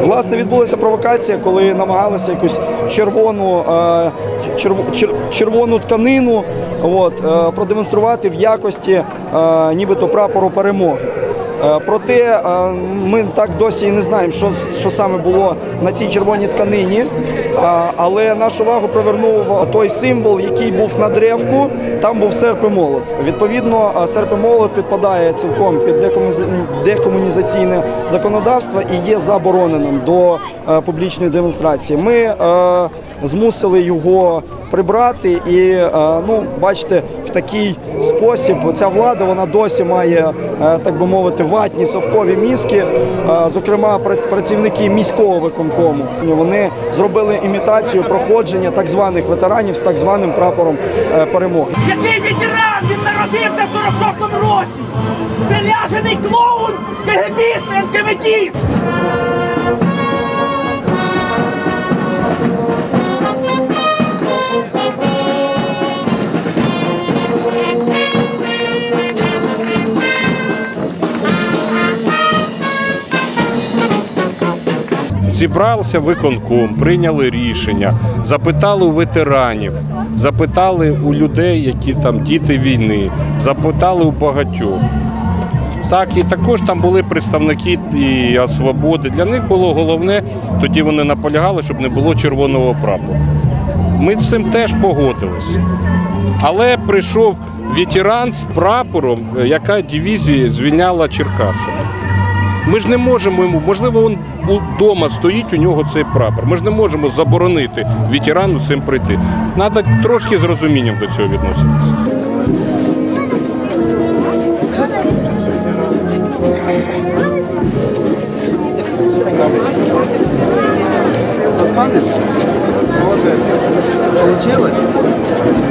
Власне, відбулася провокація, коли намагалися якусь червону, е, черв- червону тканину от, е, продемонструвати в якості е, нібито прапору перемоги. Е, Проте е, ми так досі і не знаємо, що, що саме було на цій червоній тканині. Але нашу увагу привернув той символ, який був на древку. Там був серп і молот. Відповідно, е, серп і молот підпадає цілком під декомунізаційне законодавство і є забороненим до е, публічної демонстрації. Ми е, змусили його прибрати, і е, ну, бачите, в такий спосіб ця влада вона досі має, е, так би мовити, ватні совкові мізки. Е, Зокрема, пра- працівники міського виконкому вони зробили імітацію проходження так званих ветеранів з так званим прапором перемоги. Він народився в 46-му році! Це ляжений клоун, кегебіст, НКВДіст! Зібрався виконком, прийняли рішення, запитали у ветеранів, запитали у людей, які там діти війни, запитали у багатьох. Так, і також там були представники і свободи. Для них було головне, тоді вони наполягали, щоб не було червоного прапору. Ми з цим теж погодились. Але прийшов ветеран з прапором, е, яка дивізія звільняла Черкаси. Ми ж не можемо йому, можливо, він вдома стоїть у нього цей прапор. Ми ж не можемо заборонити ветерану цим прийти. Треба трошки з розумінням до цього відноситися.